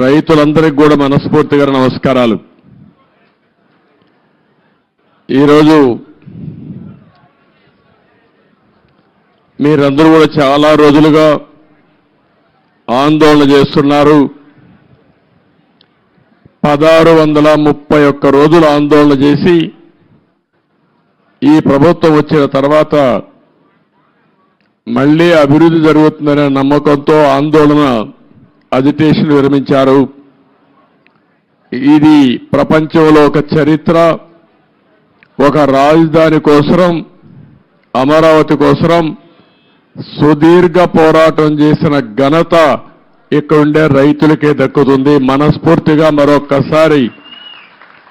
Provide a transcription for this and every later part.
రైతులందరికీ కూడా మనస్ఫూర్తిగా నమస్కారాలు. ఈరోజు మీరందరూ కూడా చాలా రోజులుగా ఆందోళన చేస్తున్నారు. పదహారు వందల ముప్పై ఒక్క రోజులు ఆందోళన చేసి ఈ ప్రభుత్వం వచ్చిన తర్వాత మళ్ళీ అభివృద్ధి జరుగుతుందనే నమ్మకంతో ఆందోళన అజిటేషన్ విరమించారు. ఇది ప్రపంచంలో ఒక చరిత్ర ఒక రాజధాని కోసరం అమరావతి కోసరం సుదీర్ఘ పోరాటం చేసిన ఘనత ఇక్కడుండే రైతులకే దక్కుతుంది. మనస్ఫూర్తిగా మరొక్కసారి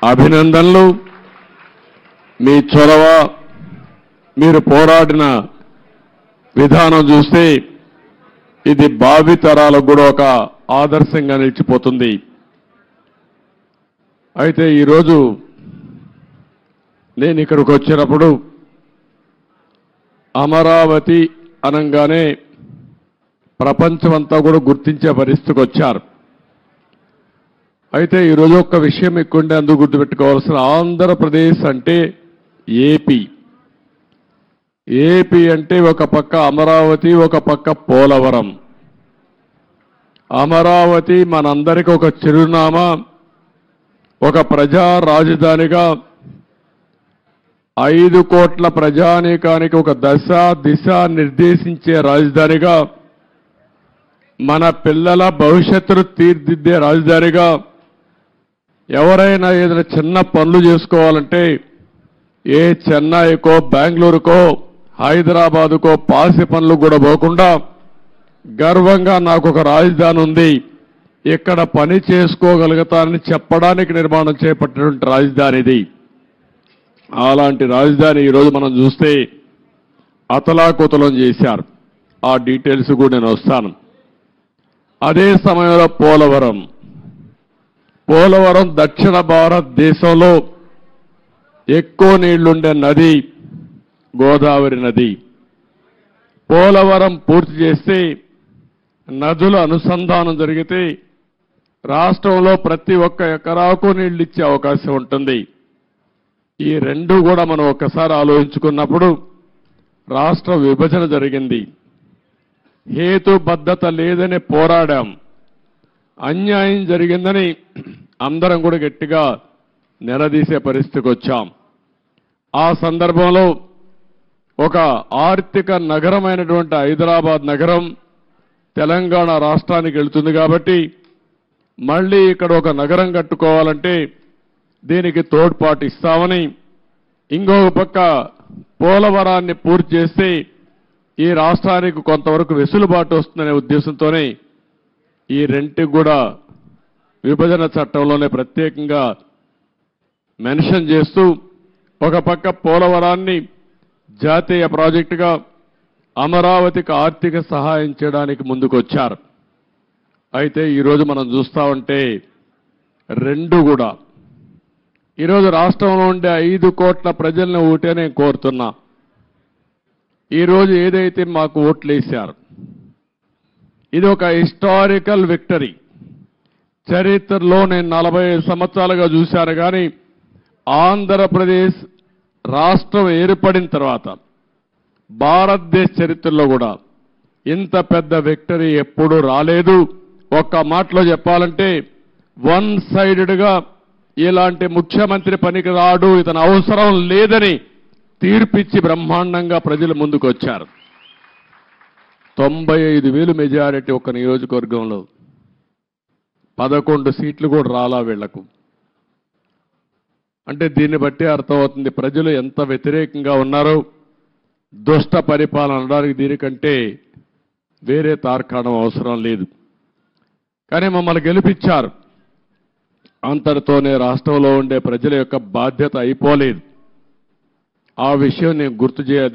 అభినందనలు. మీ చొరవ మీరు పోరాడిన విధానం చూస్తే ఇది భావి తరాలకు కూడా ఒక ఆదర్శంగా నిలిచిపోతుంది. అయితే ఈరోజు నేను ఇక్కడికి వచ్చినప్పుడు అమరావతి అనగానే ప్రపంచమంతా కూడా గుర్తించే పరిస్థితికి వచ్చారు. అయితే ఈరోజు ఒక విషయం ఎక్కువంటే అందుకు గుర్తుపెట్టుకోవాల్సిన ఆంధ్రప్రదేశ్ అంటే ఏపీ. ఏపీ అంటే ఒక పక్క అమరావతి ఒక పక్క పోలవరం. అమరావతి మనందరికీ ఒక చిరునామా ఒక ప్రజా రాజధానిగా ఐదు కోట్ల ప్రజానీకానికి ఒక దశ దిశ నిర్దేశించే రాజధానిగా మన పిల్లల భవిష్యత్తును తీర్దిద్దే రాజధానిగా ఎవరైనా ఏదైనా చిన్న పనులు చేసుకోవాలంటే ఏ చెన్నైకో బెంగళూరుకో హైదరాబాదుకో పాసి పనులు కూడా పోకుండా గర్వంగా నాకు ఒక రాజధాని ఉంది. ఇక్కడ పని చేసుకోగలుగుతానని చెప్పడానికి నిర్మాణం చేపట్టినటువంటి రాజధాని ఇది. అలాంటి రాజధాని ఈరోజు మనం చూస్తే అతలాకుతలం చేశారు. ఆ డీటెయిల్స్ కూడా నేను వస్తాను. అదే సమయంలో పోలవరం. పోలవరం దక్షిణ భారతదేశంలో ఎక్కువ నీళ్ళుండే నది గోదావరి నది. పోలవరం పూర్తి చేస్తే నదుల అనుసంధానం జరిగితే రాష్ట్రంలో ప్రతి ఒక్క ఎకరాకు నీళ్ళు ఇచ్చే అవకాశం ఉంటుంది. ఈ రెండు కూడా మనం ఒకసారి ఆలోచించుకున్నప్పుడు రాష్ట్ర విభజన జరిగింది. హేతుబద్ధత లేదని పోరాడాం. అన్యాయం జరిగిందని అందరం కూడా గట్టిగా నిలదీసే పరిస్థితికి వచ్చాం. ఆ సందర్భంలో ఒక ఆర్థిక నగరమైనటువంటి హైదరాబాద్ నగరం తెలంగాణ రాష్ట్రానికి వెళుతుంది కాబట్టి మళ్ళీ ఇక్కడ ఒక నగరం కట్టుకోవాలంటే దీనికి తోడ్పాటు ఇస్తామని ఇంకొక పక్క పోలవరాన్ని పూర్తి చేస్తే ఈ రాష్ట్రానికి కొంతవరకు వెసులుబాటు వస్తుందనే ఉద్దేశంతోనే ఈ రెంటికి కూడా విభజన చట్టంలోనే ప్రత్యేకంగా మెన్షన్ చేస్తూ ఒక పక్క పోలవరాన్ని జాతీయ ప్రాజెక్టుగా అమరావతికి ఆర్థిక సహాయం చేయడానికి ముందుకొచ్చారు. అయితే ఈరోజు మనం చూస్తా ఉంటే రెండు కూడా. ఈరోజు రాష్ట్రంలో ఉండే ఐదు కోట్ల ప్రజల్ని ఓటే నేను కోరుతున్నా. ఈరోజు ఏదైతే మాకు ఓట్లు వేశారు ఇది ఒక హిస్టారికల్ విక్టరీ. చరిత్రలో నేను నలభై ఐదు సంవత్సరాలుగా చూశాను కానీ ఆంధ్రప్రదేశ్ రాష్ట్రం ఏర్పడిన తర్వాత భారతదేశ చరిత్రలో కూడా ఇంత పెద్ద విక్టరీ ఎప్పుడూ రాలేదు. ఒక్క మాటలో చెప్పాలంటే వన్ సైడెడ్గా ఇలాంటి ముఖ్యమంత్రి పనికి రాడు ఇతను అవసరం లేదని తీర్పిచ్చి బ్రహ్మాండంగా ప్రజలు ముందుకు వచ్చారు తొంభై ఐదు వేలు మెజారిటీ ఒక నియోజకవర్గంలో పదకొండు సీట్లు కూడా రాలా వీళ్ళకు. అంటే దీన్ని బట్టి అర్థమవుతుంది ప్రజలు ఎంత వ్యతిరేకంగా ఉన్నారో దుష్ట పరిపాలన అనడానికి దీనికంటే వేరే తార్కాణం అవసరం లేదు. కానీ మమ్మల్ని గెలిపించారు. అంతటితోనే రాష్ట్రంలో ఉండే ప్రజల యొక్క బాధ్యత అయిపోలేదు. ఆ విషయం నేను గుర్తు చేయ